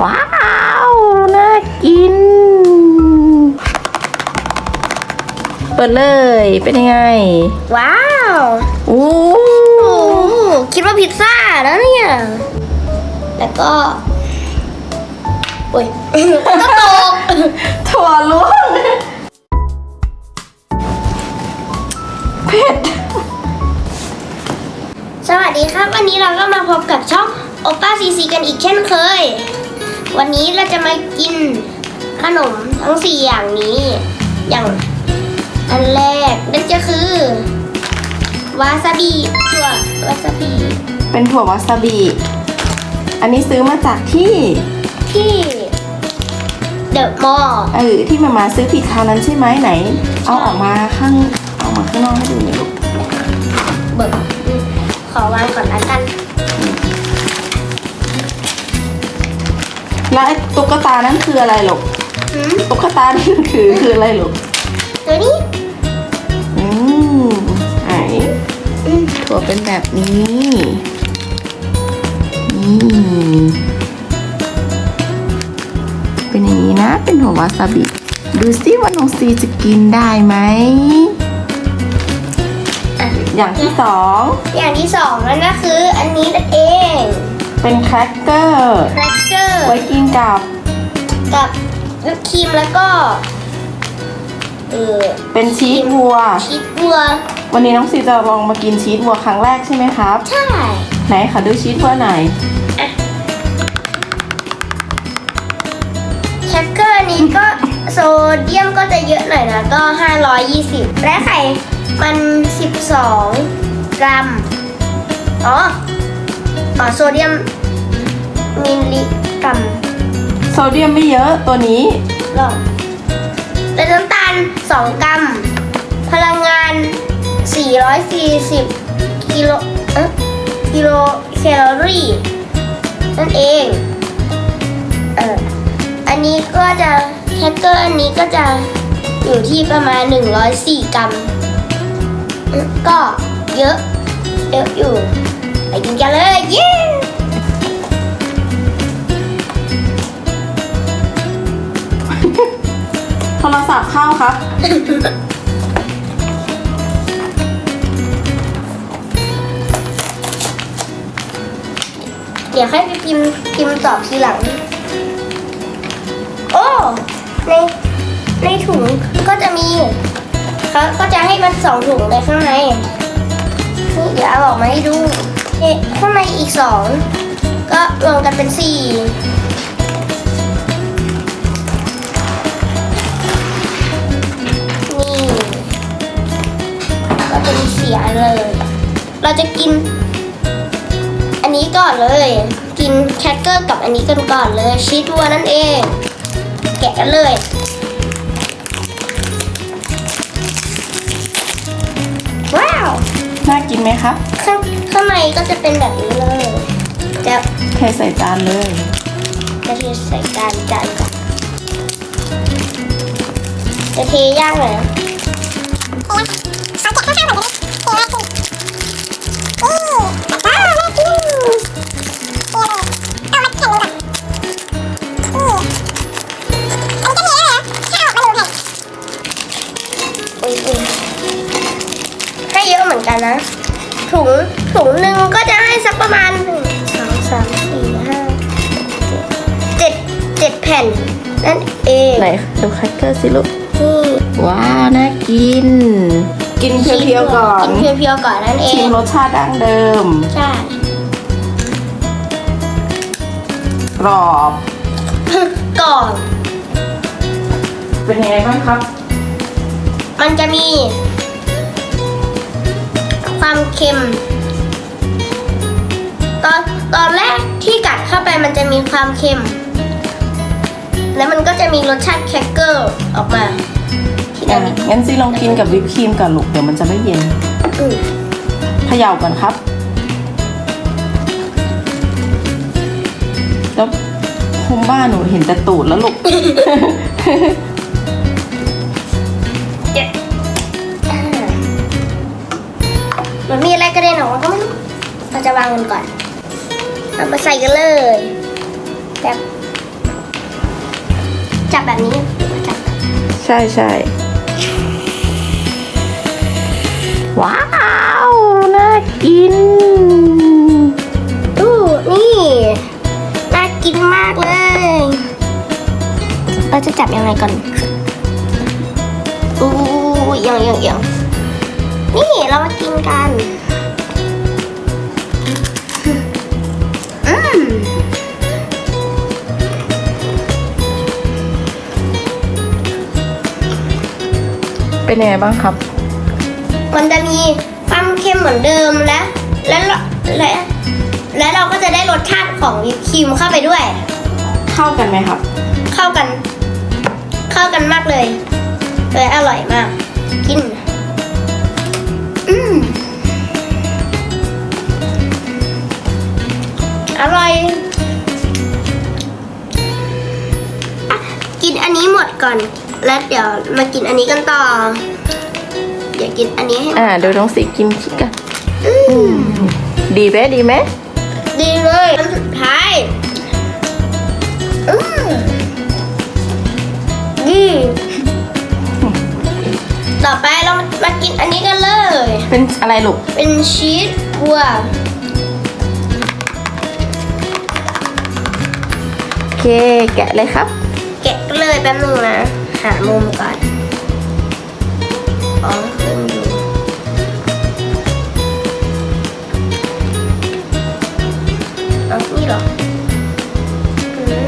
ว้าว น่ากิน เปิดเลย เป็นยังไง ว้าวอู้โอ้โหคิดว่าพิซซ่าแล้วเนี่ย แล้วก็โอ้ยก็ตกถั่วล้วนเผ็ดสวัสดีครับ วันนี้เราก็มาพบกับช่องโอป้าซีซีกันอีกเช่นเคย วันนี้เราจะมากินขนมทั้งสี่อย่างนี้ อย่างอันแรกนั่นก็คือ วาซาบิถั่ววาซาบิเป็นถั่ววาซาบิ อันนี้ซื้อมาจากที่ ที่เดอะมอลล์เออที่มามาซื้อผิดคราวนั้นใช่ไหมไหน เอาออกมาข้างเอามาข้างนอกให้ดูหน่อยลูกเบิกขอวางก่อนละกัน แล้วไอ้ตุ๊กตานั่นคืออะไรลูกหืมตุ๊กตานั่นคือคืออะไรลูกตัวนี้อืมไหนอืมถั่วเป็นแบบนี้นี่เป็นอย่างนี้นะ เป็นหัววาซาบิ ดูซิว่าน้องซีจะกินได้ไหม อะอย่างที่สอง อย่างที่สองนั่นก็คืออันนี้นั่นเอง เป็นแครกเกอร์แครกเกอร์ ไว้กินกับกับวิปครีมแล้วก็ เออเป็นชีสวัว ชีสวัว วันนี้น้องซีจะลองมากินชีสวัวครั้งแรกใช่ไหมครับ ใช่ไหนขอดูชีสวัวหน่อยแครกเกอร์นี้ก็โซเดียมก็จะเยอะหน่อยนะก็ 520 และไข่มัน 12 กรัม อ๋อ อ๋อ โซเดียม มิลลิกรัมโซเดียมไม่เยอะตัวนี้ หรอและน้ำตาล 2 กรัม พลังงาน 440 กิโลเอ๊ะกิโลแคลอรี่ นั่นเอง เออ อันนี้ก็จะแคคเกอร์อันนี้ก็จะอยู่ที่ประมาณ 104 กรัมอืมก็เยอะ เยอะอยู่ ไปกินกันเลย เย้ รศัพท์เข้าครับ เดี๋ยวให้ไปพิมพ์พิมพ์ตอบทีหลัง โอ้ ใน ในถุงก็จะมีเขาก็จะให้มันสองถุงเลยข้างใน นี่เดี๋ยวเอาออกมาให้ดู เอ๊ะข้างในอีกสอง ก็รวมกันเป็นสี่ เป็นเสียเลย เราจะกิน อันนี้ก่อนเลย กินแครกเกอร์กับอันนี้กันก่อนเลยชีสวัวนั่นเอง แกะกันเลยว้าวน่ากินไหมครับ ข้างข้างในก็จะเป็นแบบนี้เลยจะเทใส่จานเลยจะเทใส่จานจานก่อนจะเทยากเลยนะอุ๊ย ถุงถุงหนึ่งก็จะให้สักประมาณหนึ่งสองสามสี่ห้าเจ็ดเจ็ดแผ่น นั่นเองไหนดูแครกเกอร์สิลูกนี่ว้าวน่ากิน กินเพียวๆก่อนกินเพียวๆก่อนนั่นเอชิมงรสชาติดั้งเดิมใช่กรอบก่อนเป็นยังไงบ้างครับ มันจะมี ความเค็ม ตอนตอนแรกที่กัดเข้าไปมันจะมีความเค็ม แล้วมันก็จะมีรสชาติแครกเกอร์ออกมาที่อะนั่นงั้นซีลองกินกับวิปครีมก่อนลูกเดี๋ยวมันจะไม่เย็นอืมเขย่าก่อนครับ แล้วคุมบ้านหนูเห็นแต่ตูดแล้วลูก มันมีอะไรกระเด็นออกมาก็ไม่รู้เราจะวางกันก่อนเอามาใส่กันเลยแบบจับแบบนี้หรือว่าจับแบบใช่ใช่ว้าว น่ากินอู้นี่ น่ากินมากเลย เราจะจับยังไงก่อนอู้เอียังเอียังเอียัง นี่เรามากินกัน อืมเป็นยังไงบ้างครับ มันจะมีความเค็มเหมือนเดิมและและและและเราก็จะได้รสชาติของวิปครีมเข้าไปด้วย เข้ากันไหมครับ เข้ากัน เข้ากันมากเลยเลยอร่อยมาก กิน อร่อยอะกินอันนี้หมดก่อน แล้วเดี๋ยวมากินอันนี้กันต่อเดี๋ยวกินอันนี้ให้หมดอ่าดูน้องสีกินคิดกันอืมดีไหมดีไหมดีเลยอันสุดท้ายอืมดีต่อไปเรามากินอันนี้กันเลย เป็นอะไรลูก เป็นชีสวัว เคแกะเลยครับ แกะกันเลยแป๊บนึงนะ หามุมก่อนอ๋อขึ้นอยู่เอานี่เหรออืม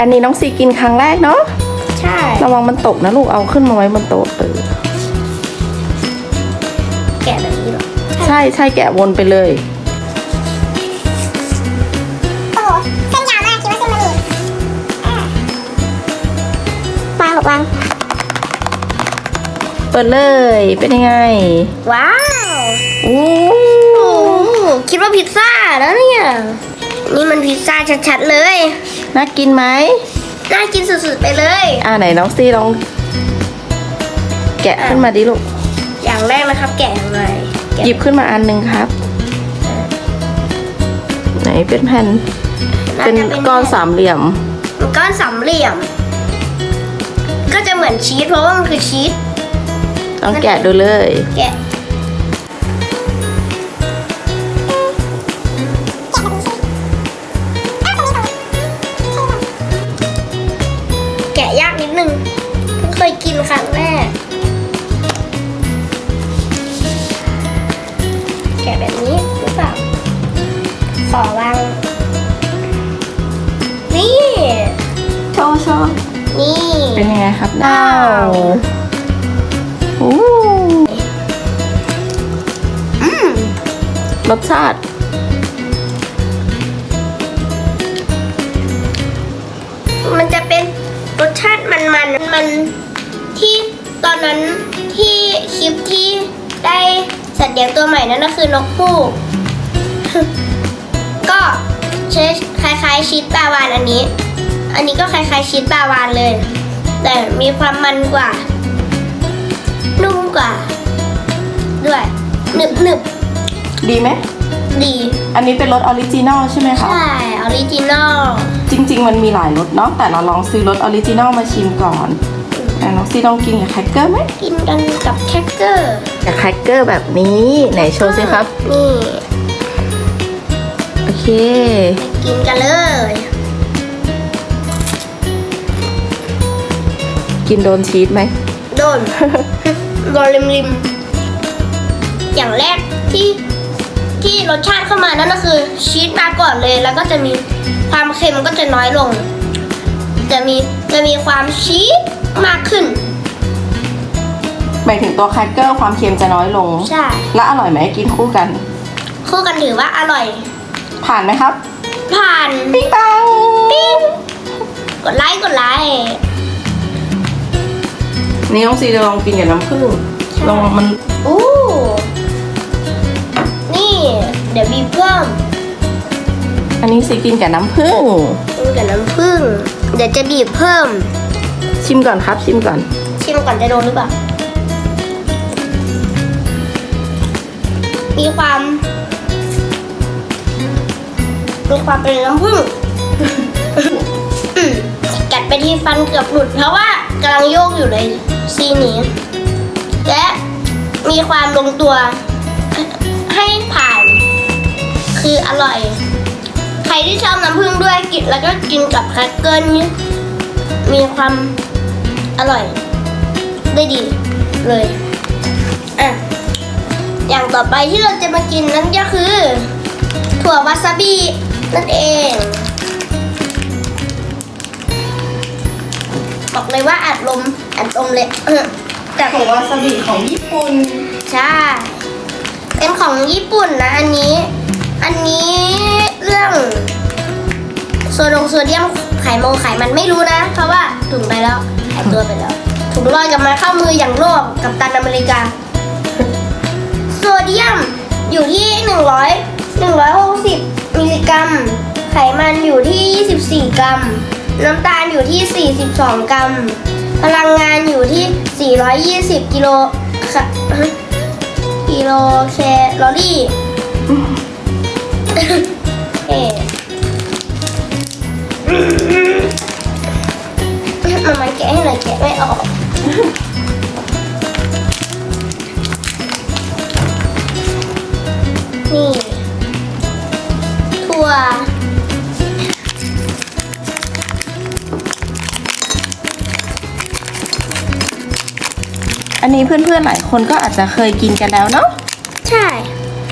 อันนี้น้องสีกินครั้งแรกเนาะใช่ระวังมันตกนะลูกเอาขึ้นมาไว้บนโต๊ะเออแกะแบบนี้เหรอใช่ใช่แกะวนไปเลย วางวางเปิดเลย เป็นยังไง ว้าวโอ้โอ้โหคิดว่าพิซซ่าแล้วเนี่ย นี่มันพิซซ่าชัดๆเลย น่ากินไหม น่ากินสุดๆไปเลย อ่าไหนน้องซีลอง แกะขึ้นมาดิลูก อย่างแรกนะครับ แกะยังไงแกะหยิบขึ้นมาอันหนึ่งครับ ไหนเป็นแผ่นาเป็นจะก้อนสามเหลี่ยมเป็นก้อนสามเหลี่ยม ก็จะเหมือนชีสเพราะว่ามันคือชีสลองแกะดูเลย แกะแกะยากนิดนึงเพิ่งเคยกินครั้งแรกแกะแบบนี้หรือเปล่าขอวางนี่ โชว์โชว์ นี่เป็นยังไงครับว้าวโอ้อืมรสชาติ มันจะเป็นรสชาติมันมันๆมันที่ตอนนั้นที่คลิปที่ได้สัตว์เลี้ยงตัวใหม่นั่นก็คือนกฮูกก็ใช้คล้ายๆชีสปลาวานอันนี้ อันนี้ก็คล้ายๆชีสปลาวานเลย แต่มีความมันกว่า นุ่มกว่า ด้วยหนึบหนึบดีไหมๆดี อันนี้เป็นรสออริจินอลใช่ไหมคะ ใช่ ออริจินอล จริง ๆ มันมีหลายรสเนาะ แต่เราลองซื้อรสออริจินอลมาชิมก่อนอะน้องซีลองกินกับแครกเกอร์ไหมกินกันกับแครกเกอร์กับแครกเกอร์แบบนี้ ไหนโชว์สิครับ นี่ โอเค กินกันเลย กินโดนชีสไหม โดน โดนริมริมๆอย่างแรกที่ที่รสชาติเข้ามานั่นก็คือชีสมาก่อนเลย แล้วก็จะมีความเค็มก็จะน้อยลง จะมีจะมีความชีสมากขึ้น หมายถึงตัวแครกเกอร์ความเค็มจะน้อยลง ใช่ และอร่อยไหมกินคู่กัน คู่กันถือว่าอร่อย ผ่านไหมครับ ผ่าน ปิ๊งปังปิ้งกดไลค์กดไลค์ นี่น้องซีจะลองกินกับน้ำผึ้งใช่ลองมันอู้นี่ เดี๋ยวบีบเพิ่มอันนี้ซีกินกับน้ำผึ้งกินกับน้ำผึ้งเดี๋ยวจะบีบเพิ่ม ชิมก่อนครับ ชิมก่อน ชิมก่อนจะโดนหรือเปล่า มีความ มีความเป็นน้ำผึ้งอืมกัดไป ที่ฟันเกือบหลุด เพราะว่ากำลังโยกอยู่เลยซีนี้ และมีความลงตัวให้ผ่าน คืออร่อย ใครที่ชอบน้ำผึ้งด้วยกินแล้วก็กินกับแครกเกอร์นี่มีความอร่อย ได้ดีเลยอะอย่างต่อไปที่เราจะมากินนั่นก็คือ ถั่ววาซาบินั่นเอง บอกเลยว่าอัดลมอัดลมเลยแต่ของวาซาบิของญี่ปุ่นใช่เป็นของญี่ปุ่นนะอันนี้ อันนี้เรื่องโซดงโซเดียมไขมงไขมันไม่รู้นะ เพราะว่าถุงไปแล้วหายตัวไปแล้วถุงลอยกลับมาเข้ามืออย่างโลกกับตันอเมริกา โซเดียมอยู่ที่ 100 160 มิลลิกรัม ไขมันอยู่ที่ 24 กรัม น้ำตาลอยู่ที่ 42 กรัม พลังงานอยู่ที่ 420 กิโลค่ะกิโลแคลอรี่เอ๊ะมามาแกะให้หน่อยแกะไม่อ นนี้เพื่อนๆหลายคนก็อาจจะเคยกินกันแล้วเนาะ ใช่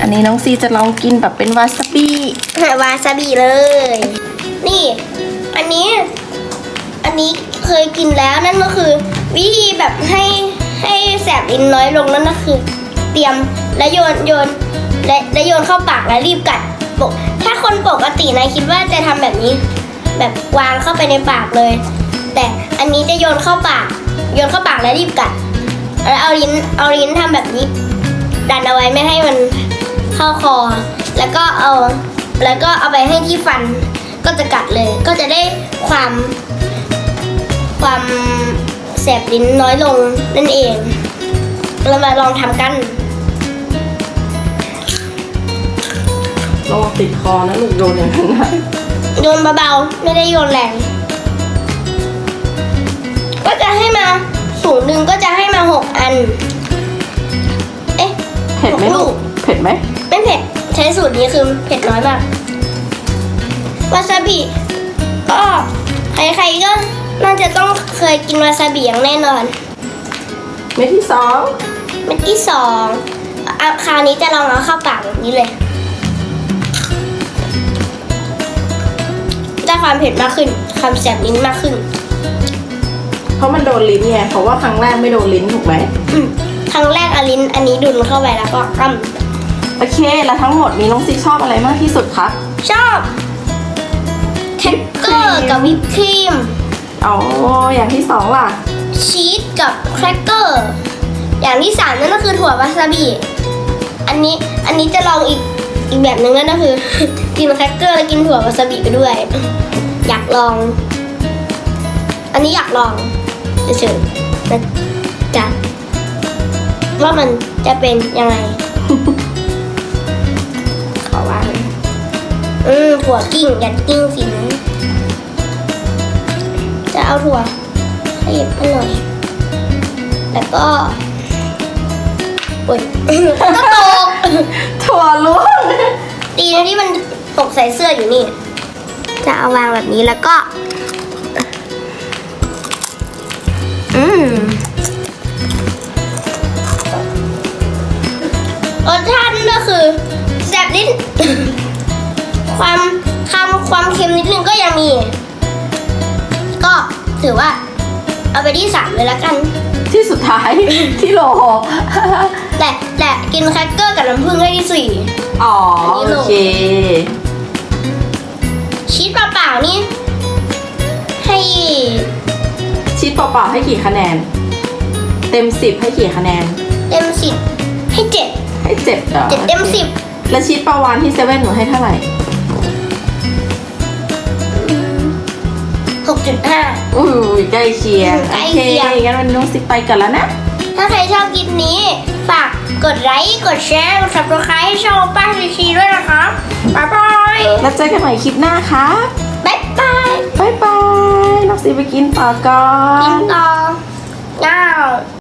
อันนี้น้องซีจะลองกินแบบเป็นวาซาบิวาซาบิเลย นี่ อันนี้ อันนี้เคยกินแล้วนั่นก็คือ วิธีแบบให้ให้แสบลิ้นน้อยลงนั่นก็คือ เตรียมและโยนโยนและและโยนเข้าปากแล้วรีบกัดปกถ้าคนปกตินายคิดว่าจะทำแบบนี้ แบบวางเข้าไปในปากเลย แต่อันนี้จะโยนเข้าปาก โยนเข้าปากแล้วรีบกัด แล้วเอาลิ้นเอาลิ้นทำแบบนี้ ดันเอาไว้ไม่ให้มันเข้าคอ แล้วก็เอา แล้วก็เอาไปให้ที่ฟัน ก็จะกัดเลย ก็จะได้ความ ความแสบลิ้นน้อยลงนั่นเอง เรามาลองทำกันระวังติดคอนะลูกโยนอย่างนั้นนะโยนเบาๆ ไม่ได้โยนแรง ก็จะให้มา สูงหนึ่งก็จะให้มาหกอัน เอ๊ะเผ็ดไหมลูก เผ็ดไหม ไม่เผ็ด ใช้สูตรนี้คือเผ็ดน้อยมาก วาซาบิ ก็ใครๆก็น่าจะต้องเคยกินวาซาบิอย่างแน่นอน เม็ดที่สอง เม็ดที่สองอะคราวนี้จะลองเอาเข้าปากแบบนี้เลย ได้ความเผ็ดมากขึ้น ความแสบลิ้นมากขึ้นเพ ราะมันโดนลิ้นไงเพราะว่าครั้งแรกไม่โดนลิ้นถูกไหมอืมครั้งแรกอาลิ้นอันนี้ดุนเข้าไปแล้วก็กโอเค แล้วทั้งหมดนี้น้องซีชอบอะไรมากที่สุดคะำชอบแคคเกอร์กับวิปครีมอ๋ออย่างที่สองล่ะ ชีสกับแครกเกอร์ อย่างที่สามนั่นก็คือถั่ววาซาบิ อันนี้อันนี้จะลองอีกอีกแบบหนึ่งนั่นก็คือ กินแครกเกอร์แล้วกินถั่ววาซาบิไปด้วย อยากลอง อันนี้อยากลอง เฉยๆนะจ๊ะว่ามันจะเป็นยังไง ขอวางอืมถั่วกิ้งอย่ากิ้งสินะจะเอาถั่วขยิบมาหน่อย แล้วก็อุ้ยก็ตกถั่วล่วงดีนะที่มันตกใส่เสื้ออยู่นี่ จะเอาวางแบบนี้แล้วก็ อืมรสชาตินั่นก็คือแสบลิ้นความคำความเค็มนิดนึงก็ยังมี ก็ถือว่า เอาไปที่สามเลยแล้วกัน ที่สุดท้าย ที่โหลแต่แต่กินแครกเกอร์กับน้ำผึ้งให้ที่สี่ อ๋ออันนี้โหลโอเค ชีสเปล่าๆนี่ให้ ชีสเปล่าๆให้กี่คะแนน เต็มสิบให้กี่คะแนน เต็มสิบให้เจ็ดให้เจ็ดเหรอเจ็ดเต็มสิบแล้วชีสปลาวานที่เซเว่นหนูให้เท่าไหร่หกจุดห้าอุ้ยใกล้เคียงใกล้โอเคีเคยงงั้นวันนี้น้องซิปไปกันแล้วนะ ถ้าใครชอบคลิปนี้ ฝากกดไลค์กดแชร์กด subscribe ให้ช่องป้าชีชีด้วยนะคะบ๊ายบายแล้วเจอกันใหม่คลิปหน้าครับ บายบาย น้องซีไปกินต่อก่อน กินต่อเงา